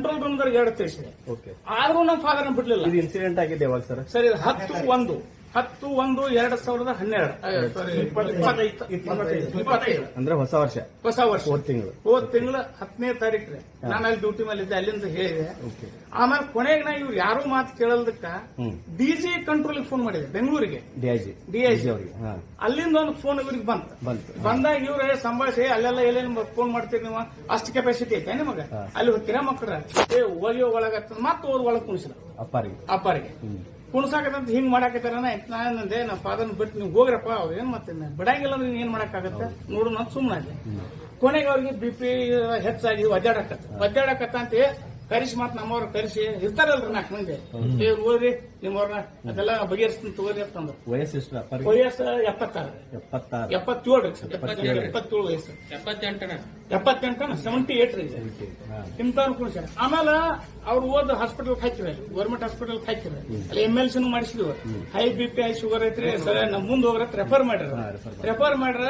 Control ರೂಮ್ದಾಗ ಎರಡು ತಿಳಿಸಿದೆ ಆದ್ರೂ ನಮ್ಮ ಫಾದರ್ ಬಿಡ್ಲಿಲ್ಲ. ಇದು ಇನ್ಸಿಡೆಂಟ್ ಆಗಿದೆ ಯಾವಾಗ ಸರ್? ಸರ್ ಇದು ಹತ್ತು ಒಂದು. ಹತ್ತು ಒಂದು ಎರಡ್ ಸಾವಿರದ ಹನ್ನೆರಡು. ಅಂದ್ರೆ ಹೊಸ ವರ್ಷ. ಹೊಸ ವರ್ಷ. ಹೋದ್ ತಿಂಗಳು. ಹೋದ್ ತಿಂಗಳು ಹತ್ತನೇ ತಾರೀಕು ನಾನು ಅಲ್ಲಿ ಡ್ಯೂಟಿ ಮೇಲೆ ಇದ್ದೆ ಅಲ್ಲಿಂದ ಹೇಳಿದೆ. ಆಮೇಲೆ ಕೊನೆಗೆ ನಾ ಇವ್ರು ಯಾರು ಮಾತು ಕೇಳಲ್ದಕ್ಕ ಡಿಜಿ ಕಂಟ್ರೋಲ್ ಫೋನ್ ಮಾಡಿದೆ ಬೆಂಗಳೂರಿಗೆ. ಡಿಐಜಿ ಡಿಐಜಿ ಅವರಿಗೆ ಅಲ್ಲಿಂದ ಒಂದು ಫೋನ್ ಇವ್ರಿಗೆ ಬಂತು. ಬಂತು. ಬಂದಾಗ ಇವ್ರೇ ಸಂಭಾಷಿ ಅಲ್ಲೆಲ್ಲ ಎಲ್ಲೇನು ಫೋನ್ ಮಾಡ್ತೀರಿ ನೀವು? ಅಷ್ಟು ಕೆಪಾಸಿಟಿ ಐತೆ ನಿಮಗ? ಅಲ್ಲಿ ಹೋಗ್ತೀರಾ ಮಕ್ಕಳ? ಏ ಹೋಗಿ ಒಳಗತ್ತ ಮತ್ತೆ ಓದ್ ಒಳಗ್ ಕುಣಿಸಿದ. ಅಪ್ಪಾರಿಗೆ. ಅಪ್ಪಾರಿಗೆ. ಕುಣಸಾಕತ್ತಂತ ಹಿಂಗ್ ಮಾಡಾಕತ್ತಾರ ನಾನಂದೆ ನಮ್ಮ ಫಾದರ್ನ ಬಿಟ್ಟು ನೀವು ಹೋಗ್ರಪ್ಪ ಅವ್ರು ಏನ್ ಮತ್ತೆ ಬಿಡಂಗಿಲ್ಲ ಅಂದ್ರೆ ನೀನ್ ಏನ್ ಮಾಡಕ್ಕಾಗತ್ತೆ? ನೋಡು ನಾನು ಸುಮ್ಮನೆ ಕೊನೆಗೆ ಅವ್ರಿಗೆ ಬಿ ಪಿ ಹೆಚ್ಚಾಗಿ ಒದ್ದಾಡಕತ್ತ ಒದ್ದಾಡಕತ್ತ ಅಂತ ಕರಿಸಿ ಮಾತ್ ನಮ್ಮವ್ರ ಕರೆಸಿ ಇರ್ತಾರಲ್ರಿ ನಾಲ್ಕು ಮಂದಿ. ಇವ್ರು ಓದ್ರಿ ನಿಮ್ಮವ್ರನ್ನ ಅದೆಲ್ಲ ಬಗೆಹರಿಸ್ತೀನಿ ತಗೋರಿ ಅಂತಂದ್ರು. ವಯಸ್ಸು ಎಷ್ಟು ವಯಸ್ಸು ಎಪ್ಪತ್ತಾರು ಎಪ್ಪತ್ತಾರು. ಎಪ್ಪತ್ತೇಳು ರೀ ಎಪ್ಪತ್ತೇಳು. ವಯಸ್ಸು. ಎಪ್ಪತ್ತೆಂಟನ. ಎಪ್ಪತ್ತೆಂಟನ ಸೆವೆಂಟಿ ಏಟ್ ರೀ ಇಂಥವ್ರು ಕೂಡ ಸರ್. ಆಮೇಲೆ ಅವ್ರು ಓದ್ ಹಾಸ್ಪಿಟಲ್ ಹಾಕಿದ್ರೆ ಗೌರ್ಮೆಂಟ್ ಹಾಸ್ಪಿಟಲ್ ಹಾಕಿದ್ರೆ ಅಲ್ಲಿ ಎಂ ಎಲ್ ಸಿನೂ ಮಾಡಿಸಿದ್ವಿ. ಹೈ ಬಿ ಪಿ ಐ ಶುಗರ್ ಐತ್ರಿ ಸರ್ ನಮ್ ಮುಂದ್ ಹೋಗ್ರತ್ ರೆಫರ್ ಮಾಡ್ಯಾರ. ರೆಫರ್ ಮಾಡ್ರ.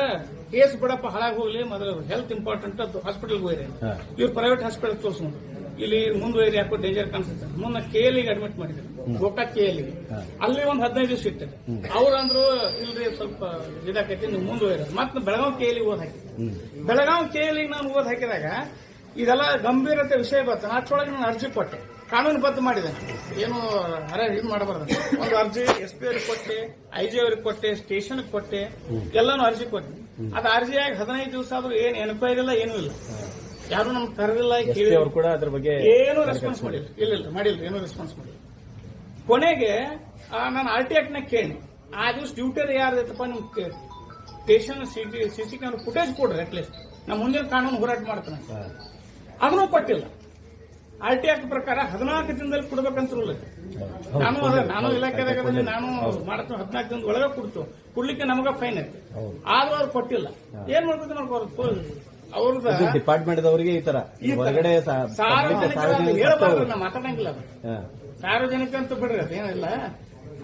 ಕೇಸ್ ಬಿಡಪ್ಪ ಹಾಳಾಗಿ ಹೋಗ್ಲಿ ಮೊದಲು ಹೆಲ್ತ್ ಇಂಪಾರ್ಟೆಂಟ್ ಅದು ಹಾಸ್ಪಿಟಲ್ ಹೋಗ್ರಿ. ಇವ್ರು ಪ್ರೈವೇಟ್ ಹಾಸ್ಪಿಟಲ್ ತೋರ್ಸ್ಕೊಂಡು ಇಲ್ಲಿ ಮುಂದುವರಿ ಯಾಕೋ ಡೇಂಜರ್ ಕಾಣಿಸುತ್ತೆ. ಮುನ್ನ ಕೆಎಲ್ಗೆ ಅಡ್ಮಿಟ್ ಮಾಡಿದ್ರು. ಗೋಕಾಕ್ ಕೆಎಲ್ಗೆ. ಅಲ್ಲಿ ಒಂದು ಹದಿನೈದು ದಿವಸ ಇಟ್ಟರೆ ಅವ್ರಂದ್ರು ಇಲ್ರಿ ಸ್ವಲ್ಪ ಇದಾಕೈತಿ ನೀವು ಮುಂದುವರಿ ಮತ್ತೆ ಬೆಳಗಾವ್ ಕೆಎಲ್ಗೆ ಓದ್ ಹಾಕಿ. ಬೆಳಗಾವ್ ಕೆಎಲ್ಗೆ ನಾನು ಓದ್ ಹಾಕಿದಾಗ ಇದೆಲ್ಲ ಗಂಭೀರತೆ ವಿಷಯ ಬಂತು. ಅಷ್ಟೊಳಗೆ ನಾನು ಅರ್ಜಿ ಕೊಟ್ಟೆ. ಕಾನೂನುಬದ್ಧ ಮಾಡಿದೆ ಏನು ಹರ ಇದು ಮಾಡಬಾರ್ದು. ಒಂದು ಅರ್ಜಿ ಎಸ್ ಪಿ ಅವ್ರಿಗೆ ಕೊಟ್ಟೆ ಐ ಜಿ ಅವ್ರಿಗೆ ಕೊಟ್ಟೆ ಸ್ಟೇಷನ್ ಕೊಟ್ಟೆ ಎಲ್ಲಾನು ಅರ್ಜಿ ಕೊಟ್ಟೆ. ಅದು ಅರ್ಜಿಯಾಗಿ ಹದಿನೈದು ದಿವಸ ಆದ್ರೂ ಏನ್ ಎನ್ಕ್ವೈರಿ ಇಲ್ಲ ಏನೂ ಇಲ್ಲ ಯಾರು ನಮ್ಗೆ ಕರೆದಿಲ್ಲ ಕೇಳಿ ಅವರು ಕೂಡ ಅದ್ರ ಬಗ್ಗೆ ಏನು ರೆಸ್ಪಾನ್ಸ್ ಮಾಡಿಲ್ಲ. ಇಲ್ಲ ಇಲ್ಲ ಮಾಡಿಲ್ಲ ಏನು ರೆಸ್ಪಾನ್ಸ್ ಮಾಡಿಲ್ಲ. ಕೊನೆಗೆ ಆ, ನಾನು ಆರ್ ಟಿ ಆಕ್ಟ್ನ ಕೇಳಿ ಆ ದಿವಸ ಡ್ಯೂಟಿ ಯಾರ್ದೈತಪ್ಪ ನಿಮ್ ಸ್ಟೇಷನ್ ಸಿ ಕ್ಯಾಮ್ರಾ ಫುಟೇಜ್ ಕೊಡ್ರಿ ಅಟ್ಲೀಸ್ಟ್ ನಮ್ಮ ಮುಂದಿನ ಕಾನೂನು ಹೋರಾಟ ಮಾಡ್ತಾನೆ ಅದನ್ನು ಕೊಟ್ಟಿಲ್ಲ. ಆರ್ ಟಿ ಆಕ್ಟ್ ಪ್ರಕಾರ ಹದಿನಾಲ್ಕು ದಿನದಲ್ಲಿ ಕೊಡ್ಬೇಕಂತ ರೂಲ್ ಐತೆ. ನಾನು ಅದೇ ನಾನು ಇಲಾಖೆದಾಗ ನಾನು ಮಾಡ್ತೀನಿ ಹದಿನಾಲ್ಕು ದಿನದ ಒಳಗೆ ಕೊಡ್ತು ಕೊಡ್ಲಿಕ್ಕೆ ನಮಗ ಫೈನ್ ಐತೆ. ಆದ್ರೂ ಅವ್ರು ಕೊಟ್ಟಿಲ್ಲ. ಏನ್ ಮಾಡ್ಬೇಕು ಮಾಡ್ಕೋರು ಅವ್ರದ ಇದು ಡಿಪಾರ್ಟ್ಮೆಂಟ್ ಅವರಿಗೆ ಈ ತರ. ಹೊರಗಡೆ ಮಾತಾಡಂಗಿಲ್ಲ. ಸಾರ್ವಜನಿಕ ಅಂತ ಬಿಡ್ರಿ ಅದೇನಿಲ್ಲ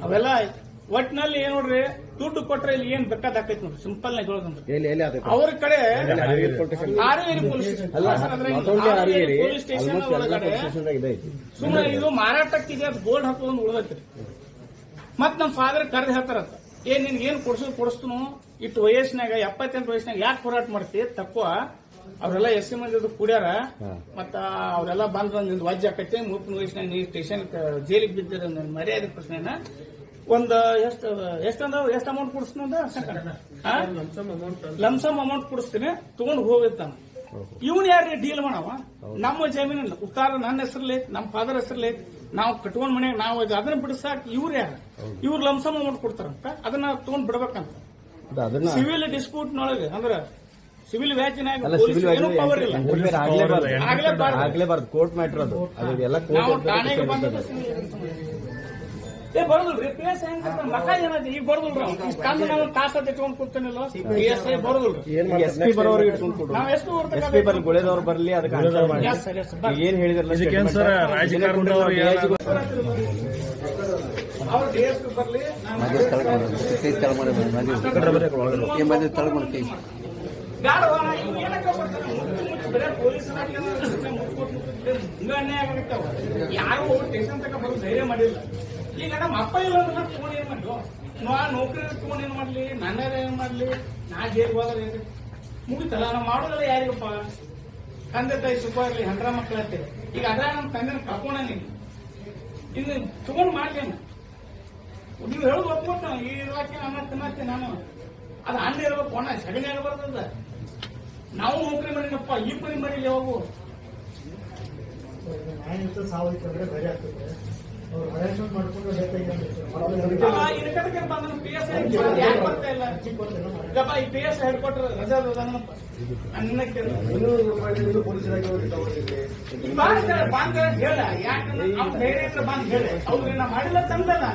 ಅವೆಲ್ಲ ಒಟ್ನಲ್ಲಿ ಏನ್ ನೋಡ್ರಿ ದುಡ್ಡು ಕೊಟ್ರೆ ಇಲ್ಲಿ ಏನ್ ಬೇಕಾದಾಕೈತಿ ನೋಡ್ರಿ ಸಿಂಪಲ್ ನಾಗ ಹೇಳೋದಂದ್ರೆ ಅವ್ರ ಕಡೆ Haveri police station police station ಒಳಗಡೆ ಸುಮ್ಮನೆ ಇದು ಮಾರಾಟಕ್ಕಿದೆ ಅದು ಬೋರ್ಡ್ ಹಾಕೋದ್ ಉಳ್ದೈತ್ರಿ ಮತ್ ನಮ್ ಫಾದರ್ ಕರೆದು ಹೇಳ್ತಾರಂತ. ಏನ್ ನಿನ್ಗೆ ಏನ್ ಕೊಡ್ಸೋದು ಕೊಡಿಸ್ತನು? ಇಟ್ಟು ವಯಸ್ಸಿನಾಗ ಎಪ್ಪತ್ತೆಂಟು ವಯಸ್ಸಿನಾಗ ಯಾಕೆ ಹೋರಾಟ ಮಾಡ್ತಿ? ತಪ್ಪು. ಅವರೆಲ್ಲ ಎಸ್ ಸಿ ಮಂದಿ ಕೂಡ್ಯಾರ. ಮತ್ತ ಅವರೆಲ್ಲ ಬಂದ್ರ ನಿಂದು ವಾಜ್ಯ ಆಕೈತಿ ಮುಪ್ಪಿನ ವಯಸ್ಸಿನಾಗ ನೀ ಸ್ಟೇಷನ್ ಜೈಲಿಗೆ ಬಿದ್ದಿರ ಮರ್ಯಾದ ಮರ್ಯಾದೆ ಪ್ರಶ್ನೆನ. ಒಂದ್ ಎಷ್ಟು ಎಷ್ಟಂದ ಎಷ್ಟು ಅಮೌಂಟ್ ಕೊಡಿಸ್ನಂದ ಲಮ್ಸಮ್ ಅಮೌಂಟ್ ಕೊಡಿಸ್ತೀನಿ ತಗೊಂಡ್ ಹೋಗಿರ್ತಾನ ಇವನ್ ಯಾರು ಡೀಲ್ ಮಾಡವ? ನಮ್ಮ ಜಮೀನಿಲ್ಲ ಉತ್ತಾರ ನನ್ನ ಹೆಸರ್ಲಿ ನಮ್ಮ ಫಾದರ್ ಹೆಸರ್ಲಿ. ನಾವು ಕಟ್ಕೊಂಡ್ ಮನೆಯಾಗ ನಾವು ಅದನ್ನ ಬಿಡಿಸಾಕ ಇವ್ರು ಯಾರ? ಇವ್ರು ಲಮ್ಸಮ್ ಅಮೌಂಟ್ ಕೊಡ್ತಾರಂತ. ಅದನ್ನ ತಗೊಂಡ್ ಬಿಡ್ಬೇಕಂತ. ಅದನ್ನ ಸಿವಿಲ್ ಡಿಸ್ಪ್ಯೂಟ್ ನೊಳಗೆ ಅಂದ್ರ ಸಿವಿಲ್ ವ್ಯಾಜ್ಯನಾಗ ಅಲ್ಲ ಸಿವಿಲ್ ಏನೂ ಪವರ್ ಇಲ್ಲ. ಆಗ್ಲೇಬಾರ್ದು. ಆಗ್ಲೇಬಾರ್ದು. ಆಗ್ಲೇಬಾರ್ದು ಕೋರ್ಟ್ ಮ್ಯಾಟರ್ ಅದು. ಅದು ಎಲ್ಲ ನಾವು ಕೋರ್ಟ್ ಠಾಣೆಗೆ ಬಂದ ಏ ಬರೋದಿಲ್ರಿ. ಪಿ ಎಸ್ ಐ ಮಕ ಏನೈತಿ ಈಗ ಬರೋದಿಲ್ರಿ ಅವ್ನು. ಇಷ್ಟ್ ತಂದು ನಾವು ತಾಸ ಇಟ್ಕೊಂಡ್ ಕೂತಾನಿಲ್ಲ ಪಿ ಎಸ್ ಐ ಬರೋದಿಲ್ರಿ. ಎಸ್ ಪಿ ಬರೋರಿಗೆ ಇಟ್ಕೊಂಡು ಕೊಡು ನಾವ್ ಎಷ್ಟು ಎಸ್ ಪಿ ಬರ್ಲಿ ಗುಳೆದವ್ರು ಬರ್ಲಿ ಅದಕ್ಕೆ ಆನ್ಸರ್ ಮಾಡಿ. ಏನ್ ಹೇಳಿದ್ರಲ್ಲ ಇದಕ್ಕೇನ್ ಸ್ಥಳಕ್ಕೆ ಸ್ಥಳಕ್ಕೆ ಅವ್ರು ಡಿ ಎಸ್ ಪಿ ಬರ್ಲಿ ನಾನು ಬ್ಯಾಡವಾ, ಇವ್ನು ಏನಕ್ಕೆ ಬರ್ತಾನೆ? ಮುಚ್ಚು ಮುಚ್ಚು ಬರೇ ಪೊಲೀಸರು ಆಗ್ಲಿ ಅಂದ್ರೆ ಸುಮ್ನೆ ಮುಚ್ಚು ಕೊಟ್ಟು ಮುಚ್ಚು ಹಿಂಗ ಅನ್ಯಾಯ ಆಗತ್ತವ. ಯಾರು ಟೆನ್ಷನ್ ತಕ ಬರೋ ಧೈರ್ಯ ಮಾಡಿಲ್ಲ. ಈಗ ನಮ್ಮ ಅಪ್ಪ ಇಲ್ಲ ಅಂದ್ರೆ ತಗೊಂಡು ಏನ್ ಮಾಡ್ಲು? ನಾ ನೌಕರಿ ತಗೊಂಡು ಏನ್ ಮಾಡ್ಲಿ? ನನ್ನ ಏನ್ ಮಾಡ್ಲಿ? ನಾ ಜೈಲ್ ಹೋದ್ರೆ? ಮುಗಿತಲ್ಲ ನಾವು ಮಾಡೋದಲ್ಲ ಯಾರಿಗಪ್ಪ? ತಂದೆ ತಾಯಿ ಸುಖ ಇರ್ಲಿ ಹಂಡ್ರ ಮಕ್ಕಳ ಈಗ ಅದ್ರ ನಮ್ಮ ತಂದೆ ಕರ್ಕೊಂಡ ನೀನು ಇನ್ನು ತಗೊಂಡು ಮಾಡ್ಲೇನ ನೀವು ಹೇಳೋದು ಒಪ್ಕೊಟ್ಟು ಈ ಇಲಾಖೆ ಅನ್ನ ತಿನ್ನತ್ತೆ ನಾನು. ಅದು ಹಣ್ಣು ಇರ್ಬೇಕು ಒಣ ಸಗಣಿ ಆಗಬಾರ್ದದ ನಾವು ನೌಕರಿ ಮಾಡಿನಪ್ಪ ಈ ಪರಿ ಮಾಡಿಲ್ಲ ಹೋಗು. ನ್ಯಾಯಯುತ ಸಾವಯವ ಅಂದ್ರೆ ಬೇರೆ ಆಗ್ತದೆ. ಅವ್ರು ಹರಾಸ್ಮೆಂಟ್ ಮಾಡ್ಕೊಂಡು ಇನ್ಕದಕ್ಕೆ ಬಂದ ಪಿ ಎಸ್ ಯಾಕೆ ಬರ್ತಾ ಇಲ್ಲ? ಗಪ್ಪ ಈ ಪಿ ಎಸ್ ಹೆಡ್ ಕ್ವಾರ್ಟರ್ ರಜಾ ಅದಾನಪ್ಪ ತಗೊಂಡಿದ್ದೆ ಬಂದ್ ಹೇಳ. ಯಾಕಂದ್ರೆ ಅವ್ನ ಧೈರ್ಯ ಹೇಳಿ. ಅವ್ರು ನಾ ಮಾಡಿಲ್ಲ ತಂದಲ್ಲ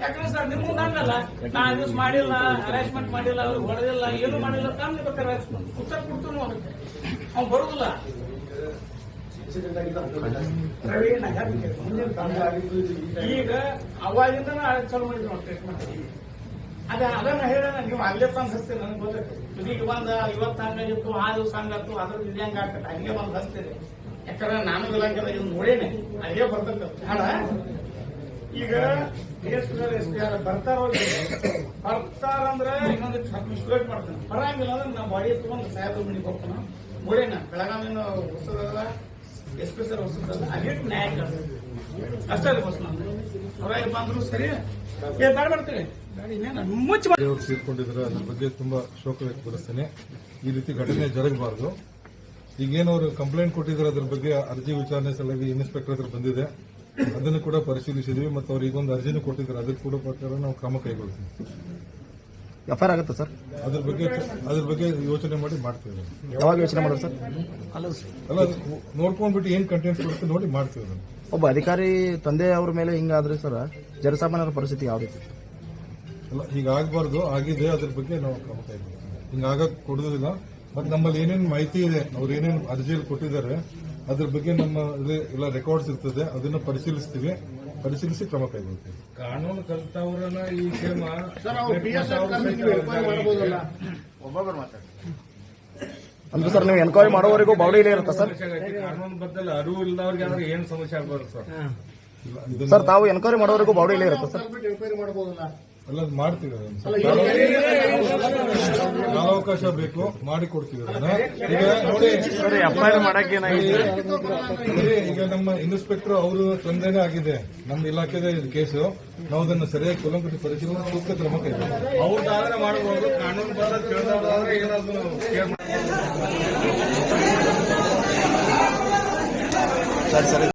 ಯಾಕಂದ್ರೆ ಸರ್ ನಿಮ್ಮ ಹಂಗಲ್ಲ. ನಾ ದಿವಸ ಮಾಡಿಲ್ಲ ಅರೇಂಜ್ಮೆಂಟ್ ಮಾಡಿಲ್ಲ, ಅವ್ರು ಹೊಡೆದಿಲ್ಲ, ಏನು ಮಾಡಿಲ್ಲ ತಂದು ಬೇಕಾದ್ರೆ ಉತ್ತರ ಕೊಡ್ತು ಅದಕ್ಕೆ ಅವ್ನು ಬರುದಿಲ್ಲ. ಈಗ ಅವಾಗಿಂದ ಚಾಲು ಮಾಡಿದ್ರು ನಾವು ಟ್ರೀಟ್ಮೆಂಟ್ ಅದೇ, ಅದನ್ನ ಹೇಳೋಣ ನೀವು ಅಲ್ಲೇ ತಂದು ಹಚ್ತೀರಿ, ನನಗೆ ಗೊತ್ತಕ್ಕೆ ಈಗ ಬಂದ, ಇವತ್ತು ಹಂಗಾಗಿತ್ತು ಆ ದಿವಸ ಹಂಗಾಯ್ತು ಅದ್ರ ಇದು ಹೆಂಗ ಆಗ್ತದೆ ಹಂಗೆ ಬಂದು ಹಚ್ತೀರಿ. ಯಾಕಂದ್ರೆ ನಾನು ಇಲಾಖೆದಾಗ ಇದು ನೋಡೇನೆ. ಅಲ್ಲೇ ಬರ್ತೈತೆ. ಬೇಡ. ಈಗ ಎಸ್ ಎಷ್ಟು ಜನ ಬರ್ತಾರ ಬರ್ತಾರಂದ್ರೆ ಇನ್ನೊಂದು ಮಿಸ್ಲೇಟ್ ಮಾಡ್ತಾನೆ. ಬರಂಗಿಲ್ಲ ಅಂದ್ರೆ ನಾವು ಬಾಡಿ ತಗೊಂಡು ಸಾಯದ ಮನೆಗೆ ಹೋಗ್ತಾನ. ಮುಡೇನ ಬೆಳಗಾವಿನ ಹೊಸದಲ್ಲ, ಎಸ್ ಪಿ ಸರ್ ಹೊಸದಲ್ಲ ಅದೇ ನ್ಯಾಯ. ಅಷ್ಟೇ ಅಲ್ಲಿ ನಮ್ದು ಅವ್ರಾಗ ಬಂದ್ರು ಸರಿ. ಬೇಡ ಬರ್ತೀವಿ ಅವರು ಅದ್ರ ಬಗ್ಗೆ ತುಂಬಾ ಶೋಕ ವ್ಯಕ್ತಪಡಿಸ್ತೇನೆ. ಈ ರೀತಿ ಘಟನೆ ಜರಗಬಾರದು. ಈಗೇನು ಅವರು ಕಂಪ್ಲೇಂಟ್ ಕೊಟ್ಟಿದ್ರೆ ಅದ್ರ ಬಗ್ಗೆ ಅರ್ಜಿ ವಿಚಾರಣೆ ಸಲುವಾಗಿ ಇನ್ಸ್ಪೆಕ್ಟರ್ ಹತ್ರ ಬಂದಿದೆ. ಅದನ್ನು ಕೂಡ ಪರಿಶೀಲಿಸಿದ್ವಿ ಮತ್ತು ಅವ್ರು ಒಂದು ಅರ್ಜಿನೂ ಕೊಟ್ಟಿದ್ದಾರೆ. ಅದಕ್ಕೆ ಕೂಡ ಪ್ರಕಾರ ನಾವು ಕ್ರಮ ಕೈಗೊಳ್ತೀವಿ. ಎಫ್ಐಆರ್ ಆಗುತ್ತೆ ಸರ್? ಅದ್ರ ಬಗ್ಗೆ ಅದ್ರ ಬಗ್ಗೆ ಯೋಚನೆ ಮಾಡಿ ಮಾಡ್ತೀವಿ. ಯಾವಾಗ ಯೋಚನೆ ಮಾಡೋದು ಸರ್? ಅಲ್ಲ ನೋಡ್ಕೊಂಡ್ಬಿಟ್ಟು ಏನ್ ಕಂಟೆಂಟ್ ಕೊಡುತ್ತೆ ನೋಡಿ ಮಾಡ್ತೀವಿ ಅದನ್ನು ಒಬ್ಬ ಅಧಿಕಾರಿ ತಂದೆ ಅವ್ರ ಮೇಲೆ ಹಿಂಗಾದ್ರೆ ಸರ್ ಜನಸಾಮಾನ್ಯರ ಪರಿಸ್ಥಿತಿ ಯಾವ ರೀತಿ? ಅಲ್ಲ ಹೀಗಾಗಬಾರ್ದು ಆಗಿದೆ ಅದ್ರ ಬಗ್ಗೆ ನಾವು ಕ್ರಮ ಕೈಗೊಳ್ತೀವಿ. ಹಿಂಗಾಗ ಕೊಡೋದಿಲ್ಲ. ಮತ್ತೆ ನಮ್ಮಲ್ಲಿ ಏನೇನು ಮಾಹಿತಿ ಇದೆ ಅವ್ರು ಏನೇನು ಅರ್ಜಿಯಲ್ಲಿ ಕೊಟ್ಟಿದ್ದಾರೆ ಅದ್ರ ಬಗ್ಗೆ ನಮ್ಮ ಎಲ್ಲ ರೆಕಾರ್ಡ್ಸ್ ಇರ್ತದೆ ಅದನ್ನ ಪರಿಶೀಲಿಸ್ತೀವಿ. ಪರಿಶೀಲಿಸಿ ಕ್ರಮ ಕೈಗೊಳ್ತೀವಿ. ಕಾನೂನು ಕಲ್ತವ್ರನ್ನ ಈ ಕ್ಷೇಮ ಅಂದ್ರೆ ಸರ್ ನೀವು ಎನ್ಕ್ವೈರಿ ಮಾಡೋವರೆಗೂ ಬಾಡಿ ಇಲ್ಲೇ ಇರುತ್ತೆ ಸರ್? ಕಾನೂನು ಬದ್ದಲ್ಲಿ ಅರಿವು ಇಲ್ಲದವ್ರಿಗೆ ಆದ್ರೆ ಏನ್ ಸಮಸ್ಯೆ ಆಗ್ಬಾರ್ದು ಸರ್? ಸರ್ ತಾವು ಎನ್ಕ್ವೈರಿ ಮಾಡೋವರೆಗೂ ಬಾಡಿ ಇಲ್ಲೇ ಇರುತ್ತೆ ಸರ್? ಎನ್ಕ್ವೈರಿ ಮಾಡಬಹುದಲ್ಲ? ಎಲ್ಲ ಅದು ಮಾಡ್ತೀವಿ. ಕಾಲಾವಕಾಶ ಬೇಕು ಮಾಡಿ ಕೊಡ್ತೀವಿ ಈಗ ನೋಡಿ ಈಗ ನಮ್ಮ ಇನ್ಸ್ಪೆಕ್ಟರ್ ಅವರು ತೊಂದರೆ ಆಗಿದೆ. ನಮ್ಮ ಇಲಾಖೆದ ಇದು ಕೇಸು. ನಾವು ಅದನ್ನು ಸರಿಯಾಗಿ ಕೊಲಂಕಟ್ಟಿ ಪರಿಶೀಲನೆ ಸೂಕ್ತ ಕ್ರಮ ಕೈಗೊಳ್ತೀವಿ ಅವ್ರದ್ದಾದ್ರೆ ಮಾಡಬಹುದು ಕಾನೂನು ಏನಾದ್ರು ಸರಿ.